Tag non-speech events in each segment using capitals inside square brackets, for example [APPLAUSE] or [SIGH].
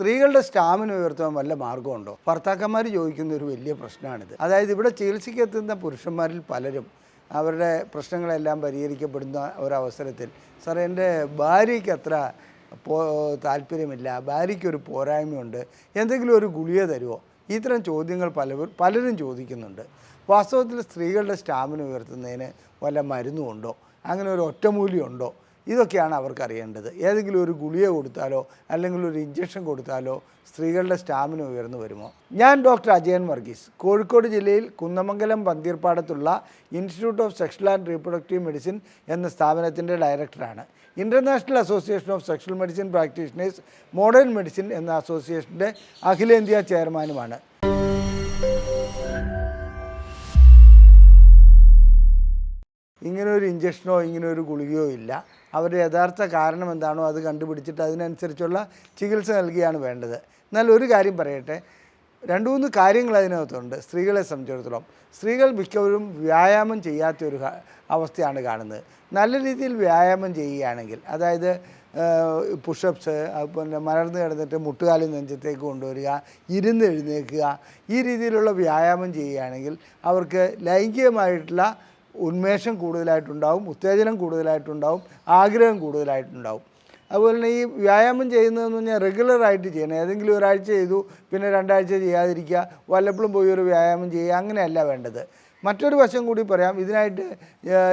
സ്ത്രീകളുടെ സ്റ്റാമിന ഉയർത്താൻ വല്ല മാർഗമുണ്ടോ ഭർത്താക്കന്മാർ ചോദിക്കുന്ന ഒരു വലിയ പ്രശ്നമാണിത്. അതായത് ഇവിടെ ചികിത്സയ്ക്കെത്തുന്ന പുരുഷന്മാരിൽ പലരും അവരുടെ പ്രശ്നങ്ങളെല്ലാം പരിഹരിക്കപ്പെടുന്ന ഒരവസരത്തിൽ സാർ എന്റെ ഭാര്യയ്ക്ക് അത്ര പോ താല്പര്യമില്ല ഭാര്യയ്ക്കൊരു പോരായ്മയുണ്ട് എന്തെങ്കിലും ഒരു ഗുളിക തരുമോ? ഇത്തരം ചോദ്യങ്ങൾ പല പലരും ചോദിക്കുന്നുണ്ട്. വാസ്തവത്തിൽ സ്ത്രീകളുടെ സ്റ്റാമിന ഉയർത്തുന്നതിന് വല്ല മരുന്നുമുണ്ടോ? അങ്ങനെ ഒരു ഒറ്റമൂല്യമുണ്ടോ ഇതൊക്കെയാണ് അവർക്ക് അറിയേണ്ടത് ഏതെങ്കിലും ഒരു ഗുളിക കൊടുത്താലോ അല്ലെങ്കിൽ ഒരു ഇഞ്ചക്ഷൻ കൊടുത്താലോ സ്ത്രീകളുടെ സ്റ്റാമിന ഉയർന്നു വരുമോ? ഞാൻ ഡോക്ടർ അജയൻ വർഗീസ്. കോഴിക്കോട് ജില്ലയിൽ Kunnamangalam പന്തീർപ്പാടത്തുള്ള institute of sexual and reproductive medicine എന്ന സ്ഥാപനത്തിന്റെ ഡയറക്ടറാണ്. International association of sexual medicine practitioners modern medicine എന്ന അസോസിയേഷന്റെ അഖിലേന്ത്യാ ചെയർമാനുമാണ്. ഇങ്ങനെ ഒരു ഇഞ്ചക്ഷനോ ഇങ്ങനെ ഒരു ഗുളികയോ ഇല്ല. അവരുടെ യഥാർത്ഥ കാരണം എന്താണോ അത് കണ്ടുപിടിച്ചിട്ട് അതിനനുസരിച്ചുള്ള ചികിത്സ നൽകുകയാണ് വേണ്ടത്. എന്നാൽ ഒരു കാര്യം പറയട്ടെ. രണ്ട് മൂന്ന് കാര്യങ്ങൾ അതിനകത്തുണ്ട്. സ്ത്രീകളെ സംബന്ധിച്ചിടത്തോളം. സ്ത്രീകൾ മിക്കവരും വ്യായാമം ചെയ്യാത്ത ഒരു അവസ്ഥയാണ് കാണുന്നത്. നല്ല രീതിയിൽ വ്യായാമം ചെയ്യുകയാണെങ്കിൽ അതായത് പുഷപ്സ് പിന്നെ മലർന്ന് കിടന്നിട്ട് മുട്ടുകാലി നെഞ്ചത്തേക്ക് കൊണ്ടുവരിക ഇരുന്ന് എഴുന്നേൽക്കുക ഈ രീതിയിലുള്ള വ്യായാമം ചെയ്യുകയാണെങ്കിൽ അവർക്ക് ലൈംഗികമായിട്ടുള്ള ഉന്മേഷം കൂടുതലായിട്ടുണ്ടാവും ഉത്തേജനം കൂടുതലായിട്ടുണ്ടാവും ആഗ്രഹം കൂടുതലായിട്ടുണ്ടാവും. അതുപോലെ തന്നെ ഈ വ്യായാമം ചെയ്യുന്നതെന്ന് പറഞ്ഞാൽ റെഗുലറായിട്ട് ചെയ്യണം. ഏതെങ്കിലും ഒരാഴ്ച ചെയ്തു പിന്നെ രണ്ടാഴ്ച ചെയ്യാതിരിക്കുക വല്ലപ്പോഴും പോയി ഒരു വ്യായാമം ചെയ്യുക അങ്ങനെയല്ല വേണ്ടത്. മറ്റൊരു വശം കൂടി പറയാം ഇതിനായിട്ട്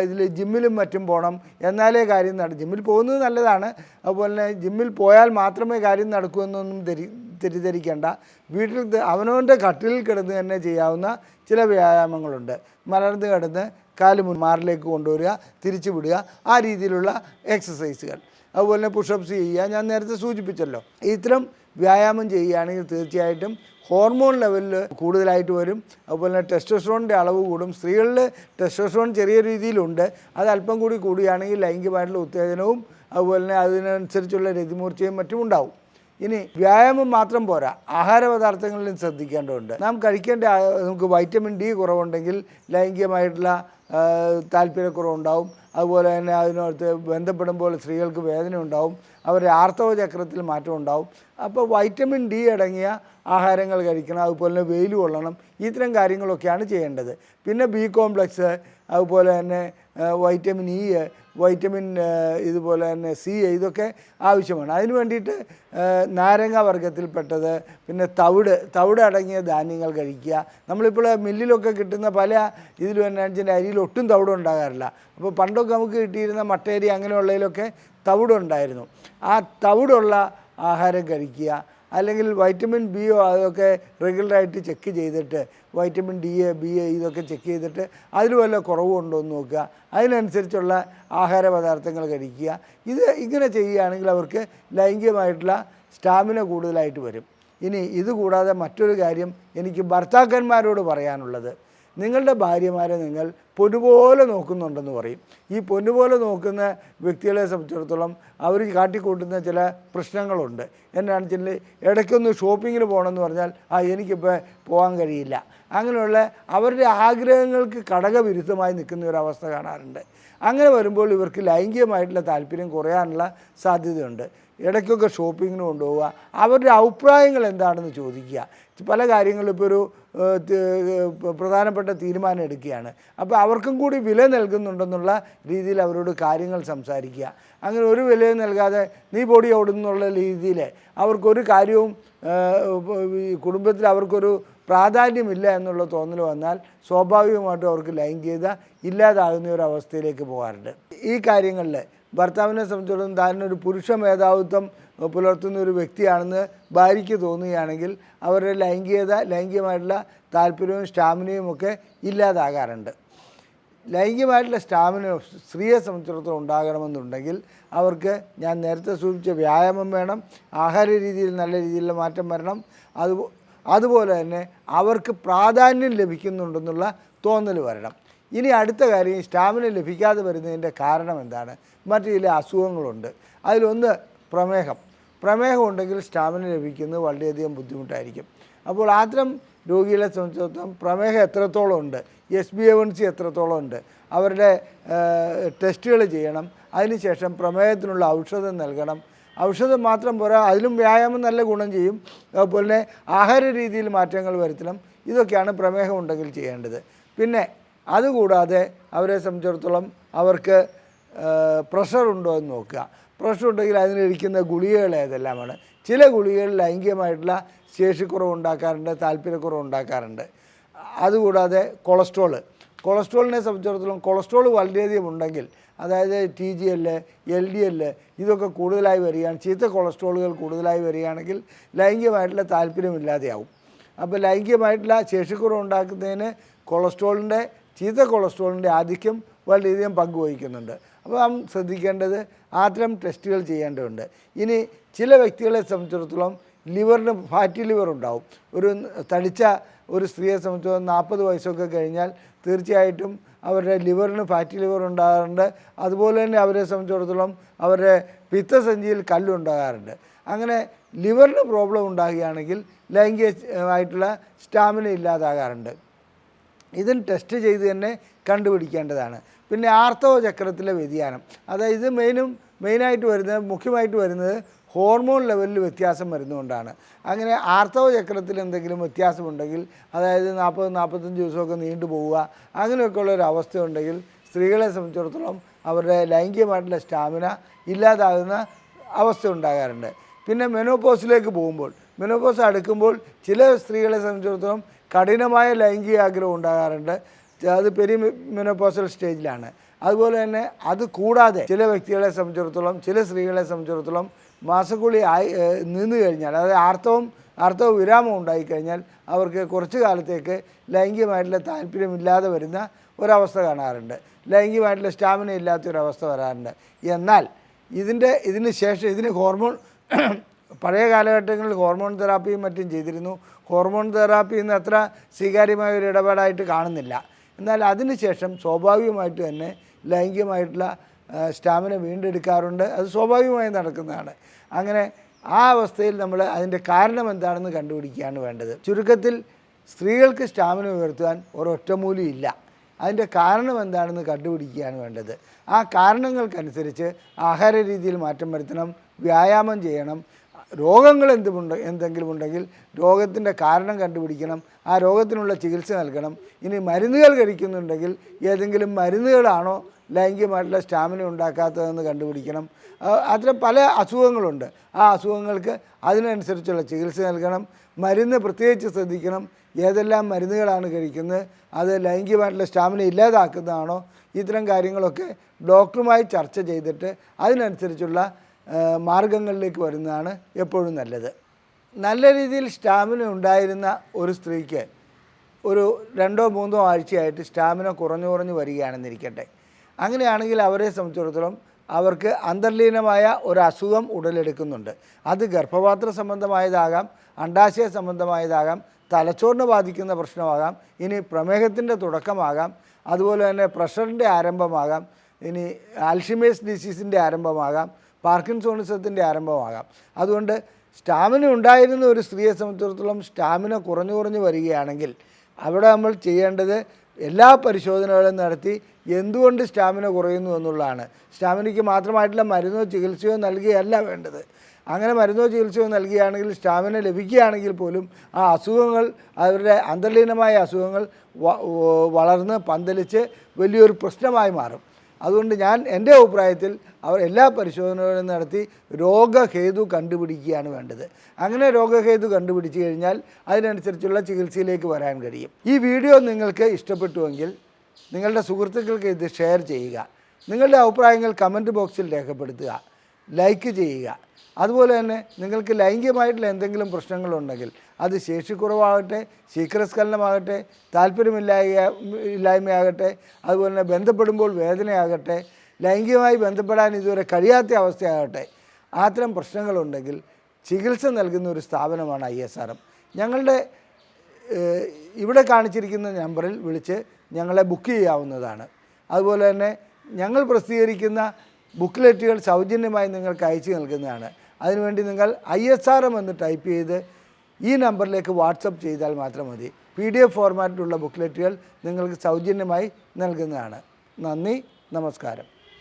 ഇതിൽ ജിമ്മിലും മറ്റും പോകണം എന്നാലേ കാര്യം നട ജിമ്മിൽ പോകുന്നത് നല്ലതാണ്. അതുപോലെ തന്നെ ജിമ്മിൽ പോയാൽ മാത്രമേ കാര്യം നടക്കൂ എന്നൊന്നും തെരി തെറ്റിദ്ധരിക്കേണ്ട. വീട്ടിൽ അവനവന്റെ കട്ടിലിൽ കിടന്ന് തന്നെ ചെയ്യാവുന്ന ചില വ്യായാമങ്ങളുണ്ട്. മലർന്ന് കിടന്ന് കാൽ മുൻമാറിലേക്ക് കൊണ്ടുവരിക തിരിച്ചു വിടുക ആ രീതിയിലുള്ള എക്സസൈസുകൾ. അതുപോലെ തന്നെ പുഷപ്സ് ചെയ്യുക. ഞാൻ നേരത്തെ സൂചിപ്പിച്ചല്ലോ. ഇത്തരം വ്യായാമം ചെയ്യുകയാണെങ്കിൽ തീർച്ചയായിട്ടും ഹോർമോൺ ലെവലിൽ കൂടുതലായിട്ട് വരും. അതുപോലെ തന്നെ ടെസ്റ്റോസ്ട്രോണിന്റെ അളവ് കൂടും. സ്ത്രീകളിൽ ടെസ്റ്റോസ്ട്രോൺ ചെറിയ രീതിയിലുണ്ട്. അത് അല്പം കൂടി കൂടുകയാണെങ്കിൽ ലൈംഗികമായിട്ടുള്ള ഉത്തേജനവും അതുപോലെ തന്നെ അതിനനുസരിച്ചുള്ള രതിമൂർച്ചയും മറ്റും ഉണ്ടാവും. ഇനി വ്യായാമം മാത്രം പോരാ. ആഹാര പദാർത്ഥങ്ങളിലും ശ്രദ്ധിക്കേണ്ടതുണ്ട്. നാം കഴിക്കേണ്ട നമുക്ക് വൈറ്റമിൻ ഡി കുറവുണ്ടെങ്കിൽ ലൈംഗികമായിട്ടുള്ള താല്പര്യക്കുറവുണ്ടാവും. അതുപോലെ തന്നെ അതിനകത്ത് ബന്ധപ്പെടുമ്പോൾ സ്ത്രീകൾക്ക് വേദന ഉണ്ടാവും അവരുടെ ആർത്തവ ചക്രത്തിൽ മാറ്റം ഉണ്ടാവും. അപ്പോൾ വൈറ്റമിൻ ഡി അടങ്ങിയ ആഹാരങ്ങൾ കഴിക്കണം അതുപോലെ തന്നെ വെയിൽ കൊള്ളണം ഇത്തരം കാര്യങ്ങളൊക്കെയാണ് ചെയ്യേണ്ടത്. പിന്നെ ബി കോംപ്ലക്സ് അതുപോലെ തന്നെ വൈറ്റമിൻ ഇ വൈറ്റമിൻ ഇതുപോലെ തന്നെ സി ഇതൊക്കെ ആവശ്യമാണ്. അതിന് വേണ്ടിയിട്ട് നാരങ്ങ വർഗത്തിൽപ്പെട്ടത് പിന്നെ തവിട് തവിട് അടങ്ങിയ ധാന്യങ്ങൾ കഴിക്കുക. നമ്മളിപ്പോൾ മില്ലിലൊക്കെ കിട്ടുന്ന പല ഇതിലും എന്നാ അരിയിൽ ഒട്ടും തവിട് ഉണ്ടാകാറില്ല. അപ്പോൾ പണ്ടൊക്കെ നമുക്ക് കിട്ടിയിരുന്ന മട്ടേരി അങ്ങനെയുള്ളതിലൊക്കെ തവിടുണ്ടായിരുന്നു. ആ തവിടുള്ള ആഹാരം കഴിക്കുക അല്ലെങ്കിൽ വൈറ്റമിൻ ബി ബിയോ അതൊക്കെ റെഗുലറായിട്ട് ചെക്ക് ചെയ്തിട്ട് vitamin D A B A ഇതൊക്കെ ചെക്ക് ചെയ്തിട്ട് അതിൽ വല്ല കുറവുണ്ടോ എന്ന് നോക്കുക. അതിനനുസരിച്ചുള്ള ആഹാര പദാർത്ഥങ്ങൾ കഴിക്കുക. ഇത് ഇങ്ങനെ ചെയ്യുകയാണെങ്കിൽ അവർക്ക് ലൈംഗികമായിട്ടുള്ള സ്റ്റാമിന കൂടുതലായിട്ട് വരും. ഇനി ഇത് കൂടാതെ മറ്റൊരു കാര്യം എനിക്ക് ഭർത്താക്കന്മാരോട് പറയാനുള്ളത്. നിങ്ങളുടെ ഭാര്യമാരെ നിങ്ങൾ പൊന്നുപോലെ നോക്കുന്നുണ്ടെന്ന് പറയും. ഈ പൊന്നുപോലെ നോക്കുന്ന വ്യക്തികളെ സംബന്ധിച്ചിടത്തോളം അവർ കാട്ടിക്കൂട്ടുന്ന ചില പ്രശ്നങ്ങളുണ്ട്. എന്നാണെന്ന് വെച്ചാൽ ഇടയ്ക്കൊന്ന് ഷോപ്പിങ്ങിന് പോകണമെന്ന് പറഞ്ഞാൽ ആ എനിക്കിപ്പോൾ പോകാൻ കഴിയില്ല. അങ്ങനെയുള്ള അവരുടെ ആഗ്രഹങ്ങൾക്ക് ഘടകവിരുദ്ധമായി നിൽക്കുന്ന ഒരു അവസ്ഥ കാണാറുണ്ട്. അങ്ങനെ വരുമ്പോൾ ഇവർക്ക് ലൈംഗികമായിട്ടുള്ള താല്പര്യം കുറയാനുള്ള സാധ്യതയുണ്ട്. ഇടയ്ക്കൊക്കെ ഷോപ്പിങ്ങിന് കൊണ്ടുപോവുക. അവരുടെ അഭിപ്രായങ്ങൾ എന്താണെന്ന് ചോദിക്കുക. പല കാര്യങ്ങളും ഇപ്പോൾ ഒരു പ്രധാനപ്പെട്ട തീരുമാനം എടുക്കുകയാണ്. അപ്പോൾ അവർക്കും കൂടി വില നൽകുന്നുണ്ടെന്നുള്ള രീതിയിൽ അവരോട് കാര്യങ്ങൾ സംസാരിക്കുക. അങ്ങനെ ഒരു വിലയും നൽകാതെ നീ പൊടി ഓടുന്നുള്ള രീതിയിൽ അവർക്കൊരു കാര്യവും കുടുംബത്തിൽ അവർക്കൊരു പ്രാധാന്യമില്ല എന്നുള്ള തോന്നൽ വന്നാൽ സ്വാഭാവികമായിട്ടും അവർക്ക് ലൈംഗികത ഇല്ലാതാകുന്ന ഒരു അവസ്ഥയിലേക്ക് പോകാറുണ്ട്. ഈ കാര്യങ്ങളിൽ ഭർത്താവിനെ സംബന്ധിച്ചിടത്തോളം താനൊരു പുരുഷ മേധാവിത്വം പുലർത്തുന്ന ഒരു വ്യക്തിയാണെന്ന് ഭാര്യയ്ക്ക് തോന്നുകയാണെങ്കിൽ അവരുടെ ലൈംഗികത ലൈംഗികമായിട്ടുള്ള താല്പര്യവും സ്റ്റാമിനയും ഒക്കെ ഇല്ലാതാകാറുണ്ട്. ലൈംഗികമായിട്ടുള്ള സ്റ്റാമിന സ്ത്രീയെ സംബന്ധിച്ചിടത്തോളം ഉണ്ടാകണമെന്നുണ്ടെങ്കിൽ അവർക്ക് ഞാൻ നേരത്തെ സൂചിപ്പിച്ച വ്യായാമം വേണം ആഹാര രീതിയിൽ നല്ല രീതിയിലുള്ള മാറ്റം വരണം അത് അതുപോലെ തന്നെ അവർക്ക് പ്രാധാന്യം ലഭിക്കുന്നുണ്ടെന്നുള്ള തോന്നൽ വരണം. ഇനി അടുത്ത കാര്യം സ്റ്റാമിന ലഭിക്കാതെ വരുന്നതിന്റെ കാരണം എന്താണ്? മറ്റു ചില അസുഖങ്ങളുണ്ട്. അതിലൊന്ന് പ്രമേഹം. പ്രമേഹം ഉണ്ടെങ്കിൽ സ്റ്റാമിന ലഭിക്കുന്നത് വളരെയധികം ബുദ്ധിമുട്ടായിരിക്കും. അപ്പോൾ അത്തരം രോഗികളെ സംബന്ധിച്ചിടത്തോളം പ്രമേഹം എത്രത്തോളം ഉണ്ട് S B A one C എത്രത്തോളം ഉണ്ട് അവരുടെ ടെസ്റ്റുകൾ ചെയ്യണം അതിനുശേഷം പ്രമേഹത്തിനുള്ള ഔഷധം നൽകണം. ഔഷധം മാത്രം പോരാ അതിലും വ്യായാമം നല്ല ഗുണം ചെയ്യും. അതുപോലെ ആഹാര രീതിയിൽ മാറ്റങ്ങൾ വരുത്തണം. ഇതൊക്കെയാണ് പ്രമേഹം ഉണ്ടെങ്കിൽ ചെയ്യേണ്ടത്. പിന്നെ അതുകൂടാതെ അവരെ സംബന്ധിച്ചിടത്തോളം അവർക്ക് പ്രഷർ ഉണ്ടോ എന്ന് നോക്കുക. പ്രഷർ ഉണ്ടെങ്കിൽ അതിനിരിക്കുന്ന ഗുളികകൾ ഏതെല്ലാമാണ്? ചില ഗുളികകൾ ലൈംഗികമായിട്ടുള്ള ശേഷിക്കുറവ് ഉണ്ടാക്കാറുണ്ട് താല്പര്യക്കുറവ് ഉണ്ടാക്കാറുണ്ട്. അതുകൂടാതെ കൊളസ്ട്രോൾ. കൊളസ്ട്രോളിനെ സംബന്ധിച്ചിടത്തോളം കൊളസ്ട്രോൾ വളരെയധികം ഉണ്ടെങ്കിൽ അതായത് T G L L D L ഇതൊക്കെ കൂടുതലായി വരികയാണ്. ചീത്ത കൊളസ്ട്രോളുകൾ കൂടുതലായി വരികയാണെങ്കിൽ ലൈംഗികമായിട്ടുള്ള താല്പര്യമില്ലാതെയാവും അപ്പോൾ ലൈംഗികമായിട്ടുള്ള ശേഷിക്കുറവ് ഉണ്ടാക്കുന്നതിന് കൊളസ്ട്രോളിന്റെ ചീത്ത കൊളസ്ട്രോളിന്റെ ആധിക്യം വളരെയധികം പങ്കുവഹിക്കുന്നുണ്ട്. അപ്പോൾ നാം ശ്രദ്ധിക്കേണ്ടത് ആത്തരം ടെസ്റ്റുകൾ ചെയ്യേണ്ടതുണ്ട്. ഇനി ചില വ്യക്തികളെ സംബന്ധിച്ചിടത്തോളം ലിവറിന് ഫാറ്റി ലിവർ ഉണ്ടാവും. ഒരു തടിച്ച ഒരു സ്ത്രീയെ സംബന്ധിച്ചിടത്തോളം നാൽപ്പത് വയസ്സൊക്കെ കഴിഞ്ഞാൽ തീർച്ചയായിട്ടും അവരുടെ ലിവറിന് ഫാറ്റി ലിവർ ഉണ്ടാകാറുണ്ട്. അതുപോലെ തന്നെ അവരെ സംബന്ധിച്ചിടത്തോളം അവരുടെ പിത്തസഞ്ചിയിൽ കല്ലുണ്ടാകാറുണ്ട് അങ്ങനെ ലിവറിന് പ്രോബ്ലം ഉണ്ടാകുകയാണെങ്കിൽ ലൈംഗികമായിട്ടുള്ള സ്റ്റാമിന ഇല്ലാതാകാറുണ്ട്. ഇതിന് ടെസ്റ്റ് ചെയ്ത് തന്നെ കണ്ടുപിടിക്കേണ്ടതാണ്. പിന്നെ ആർത്തവ ചക്രത്തിലെ വ്യതിയാനം. അതായത് മെയിനും മെയിനായിട്ട് വരുന്നത് മുഖ്യമായിട്ട് വരുന്നത് ഹോർമോൺ ലെവലിൽ വ്യത്യാസം വരുന്നതുകൊണ്ടാണ്. അങ്ങനെ ആർത്തവ ചക്രത്തിൽ എന്തെങ്കിലും വ്യത്യാസമുണ്ടെങ്കിൽ അതായത് നാൽപ്പത് നാൽപ്പത്തഞ്ച് ദിവസമൊക്കെ നീണ്ടു പോവുക അങ്ങനെയൊക്കെയുള്ള ഒരു അവസ്ഥ ഉണ്ടെങ്കിൽ സ്ത്രീകളെ സംബന്ധിച്ചിടത്തോളം അവരുടെ ലൈംഗികമായിട്ടുള്ള സ്റ്റാമിന ഇല്ലാതാകുന്ന അവസ്ഥ ഉണ്ടാകാറുണ്ട് പിന്നെ മെനോപോസിലേക്ക് പോകുമ്പോൾ മെനോപോസ് അടുക്കുമ്പോൾ ചില സ്ത്രീകളെ സംബന്ധിച്ചിടത്തോളം കഠിനമായ ലൈംഗിക ആഗ്രഹം ഉണ്ടാകാറുണ്ട്. അത് പെരി മെനോപോസൽ സ്റ്റേജിലാണ്. അതുപോലെ തന്നെ അത് കൂടാതെ ചില വ്യക്തികളെ സംബന്ധിച്ചിടത്തോളം ചില സ്ത്രീകളെ സംബന്ധിച്ചിടത്തോളം മാസക്കുളി ആയി നിന്ന് കഴിഞ്ഞാൽ അതായത് ആർത്തവം ആർത്തവ വിരാമം ഉണ്ടായിക്കഴിഞ്ഞാൽ അവർക്ക് കുറച്ച് കാലത്തേക്ക് ലൈംഗികമായിട്ടുള്ള താല്പര്യമില്ലാതെ വരുന്ന ഒരവസ്ഥ കാണാറുണ്ട്. ലൈംഗികമായിട്ടുള്ള സ്റ്റാമിന ഇല്ലാത്ത ഒരവസ്ഥ വരാറുണ്ട്. എന്നാൽ ഇതിന്റെ ഇതിന് ശേഷം ഇതിന് ഹോർമോൺ [CLEARS THROAT] പഴയ കാലഘട്ടങ്ങളിൽ ഹോർമോൺ തെറാപ്പിയും മറ്റും ചെയ്തിരുന്നു. ഹോർമോൺ തെറാപ്പി ഇന്ന് അത്ര സ്വീകാര്യമായ ഒരു ഇടപാടായിട്ട് കാണുന്നില്ല. എന്നാൽ അതിനുശേഷം സ്വാഭാവികമായിട്ട് തന്നെ ലൈംഗികമായിട്ടുള്ള സ്റ്റാമിന വീണ്ടെടുക്കാറുണ്ട്. അത് സ്വാഭാവികമായി നടക്കുന്നതാണ്. അങ്ങനെ ആ അവസ്ഥയിൽ നമ്മൾ അതിന്റെ കാരണം എന്താണെന്ന് കണ്ടുപിടിക്കുകയാണ് വേണ്ടത്. ചുരുക്കത്തിൽ സ്ത്രീകൾക്ക് സ്റ്റാമിന ഉയർത്തുവാൻ ഒരൊറ്റമൂലി ഇല്ല അതിന്റെ കാരണം എന്താണെന്ന് കണ്ടുപിടിക്കുകയാണ് വേണ്ടത്. ആ കാരണങ്ങൾക്കനുസരിച്ച് ആഹാര രീതിയിൽ മാറ്റം വരുത്തണം വ്യായാമം ചെയ്യണം രോഗങ്ങൾ എന്തുമുണ്ട് എന്തെങ്കിലും ഉണ്ടെങ്കിൽ രോഗത്തിന്റെ കാരണം കണ്ടുപിടിക്കണം ആ രോഗത്തിനുള്ള ചികിത്സ നൽകണം. ഇനി മരുന്നുകൾ കഴിക്കുന്നുണ്ടെങ്കിൽ ഏതെങ്കിലും മരുന്നുകളാണോ ലൈംഗികമായിട്ടുള്ള സ്റ്റാമിന ഉണ്ടാക്കാത്തതെന്ന് കണ്ടുപിടിക്കണം. അത്ര പല അസുഖങ്ങളുണ്ട്. ആ അസുഖങ്ങൾക്ക് അതിനനുസരിച്ചുള്ള ചികിത്സ നൽകണം. മരുന്ന് പ്രത്യേകിച്ച് ശ്രദ്ധിക്കണം. ഏതെല്ലാം മരുന്നുകളാണ് കഴിക്കുന്നത് അത് ലൈംഗികമായിട്ടുള്ള സ്റ്റാമിന ഇല്ലാതാക്കുന്നതാണോ ഇത്തരം കാര്യങ്ങളൊക്കെ ഡോക്ടറുമായി ചർച്ച ചെയ്തിട്ട് അതിനനുസരിച്ചുള്ള മാർഗങ്ങളിലേക്ക് വരുന്നതാണ് എപ്പോഴും നല്ലത്. നല്ല രീതിയിൽ സ്റ്റാമിന ഉണ്ടായിരുന്ന ഒരു സ്ത്രീക്ക് ഒരു രണ്ടോ മൂന്നോ ആഴ്ചയായിട്ട് സ്റ്റാമിന കുറഞ്ഞു കുറഞ്ഞു വരികയാണെന്നിരിക്കട്ടെ. അങ്ങനെയാണെങ്കിൽ അവരെ സംബന്ധിച്ചിടത്തോളം അവർക്ക് അന്തർലീനമായ ഒരു അസുഖം ഉടലെടുക്കുന്നുണ്ട്. അത് ഗർഭപാത്ര സംബന്ധമായതാകാം അണ്ടാശയ സംബന്ധമായതാകാം തലച്ചോറിനെ ബാധിക്കുന്ന പ്രശ്നമാകാം ഇനി പ്രമേഹത്തിന്റെ തുടക്കമാകാം അതുപോലെ തന്നെ പ്രഷറിന്റെ ആരംഭമാകാം ഇനി ആൽഷിമേഴ്സ് ഡിസീസിന്റെ ആരംഭമാകാം പാർക്കിൻസോണിസത്തിന്റെ ആരംഭമാകാം. അതുകൊണ്ട് സ്റ്റാമിന ഉണ്ടായിരുന്ന ഒരു സ്ത്രീയെ സംബന്ധിച്ചിടത്തോളം സ്റ്റാമിന കുറഞ്ഞു കുറഞ്ഞു വരികയാണെങ്കിൽ അവിടെ നമ്മൾ ചെയ്യേണ്ടത് എല്ലാ പരിശോധനകളും നടത്തി എന്തുകൊണ്ട് സ്റ്റാമിന കുറയുന്നു എന്നുള്ളതാണ്. സ്റ്റാമിനയ്ക്ക് മാത്രമായിട്ടുള്ള മരുന്നോ ചികിത്സയോ നൽകുകയല്ല വേണ്ടത്. അങ്ങനെ മരുന്നോ ചികിത്സയോ നൽകുകയാണെങ്കിൽ സ്റ്റാമിന ലഭിക്കുകയാണെങ്കിൽ പോലും ആ അസുഖങ്ങൾ അവരുടെ അന്തർലീനമായ അസുഖങ്ങൾ വളർന്ന് പന്തലിച്ച് വലിയൊരു പ്രശ്നമായി മാറും. അതുകൊണ്ട് ഞാൻ എന്റെ അഭിപ്രായത്തിൽ അവർ എല്ലാ പരിശോധനകളും നടത്തി രോഗഹേതു കണ്ടുപിടിക്കുകയാണ് വേണ്ടത്. അങ്ങനെ രോഗഹേതു കണ്ടുപിടിച്ചു കഴിഞ്ഞാൽ അതിനനുസരിച്ചുള്ള ചികിത്സയിലേക്ക് വരാൻ കഴിയും. ഈ വീഡിയോ നിങ്ങൾക്ക് ഇഷ്ടപ്പെട്ടുവെങ്കിൽ നിങ്ങളുടെ സുഹൃത്തുക്കൾക്ക് ഇത് ഷെയർ ചെയ്യുക. നിങ്ങളുടെ അഭിപ്രായങ്ങൾ കമന്റ് ബോക്സിൽ രേഖപ്പെടുത്തുക. ലൈക്ക് ചെയ്യുക. അതുപോലെ തന്നെ നിങ്ങൾക്ക് ലൈംഗികമായിട്ടുള്ള എന്തെങ്കിലും പ്രശ്നങ്ങളുണ്ടെങ്കിൽ അത് ശേഷിക്കുറവാകട്ടെ ശീഘ്രസ്ഖലനമാകട്ടെ താല്പര്യമില്ലായ ഇല്ലായ്മയാകട്ടെ അതുപോലെ തന്നെ ബന്ധപ്പെടുമ്പോൾ വേദനയാകട്ടെ ലൈംഗികമായി ബന്ധപ്പെടാൻ ഇതുവരെ കഴിയാത്ത അവസ്ഥയാകട്ടെ അത്തരം പ്രശ്നങ്ങളുണ്ടെങ്കിൽ ചികിത്സ നൽകുന്ന ഒരു സ്ഥാപനമാണ് ഐ എസ് ആർ എം. ഞങ്ങളുടെ ഇവിടെ കാണിച്ചിരിക്കുന്ന നമ്പറിൽ വിളിച്ച് ഞങ്ങളെ ബുക്ക് ചെയ്യാവുന്നതാണ്. അതുപോലെ തന്നെ ഞങ്ങൾ പ്രസിദ്ധീകരിക്കുന്ന ബുക്ക്ലെറ്റുകൾ സൗജന്യമായി നിങ്ങൾക്ക് അയച്ചു നൽകുന്നതാണ്. അതിനുവേണ്ടി നിങ്ങൾ ഐ എസ് ആർ എം എന്ന് ടൈപ്പ് ചെയ്ത് ഈ നമ്പറിലേക്ക് വാട്സപ്പ് ചെയ്താൽ മാത്രം മതി. പി ഡി എഫ് ഫോർമാറ്റിലുള്ള ബുക്ക്ലെറ്റുകൾ നിങ്ങൾക്ക് സൗജന്യമായി നൽകുന്നതാണ്. നന്ദി നമസ്കാരം.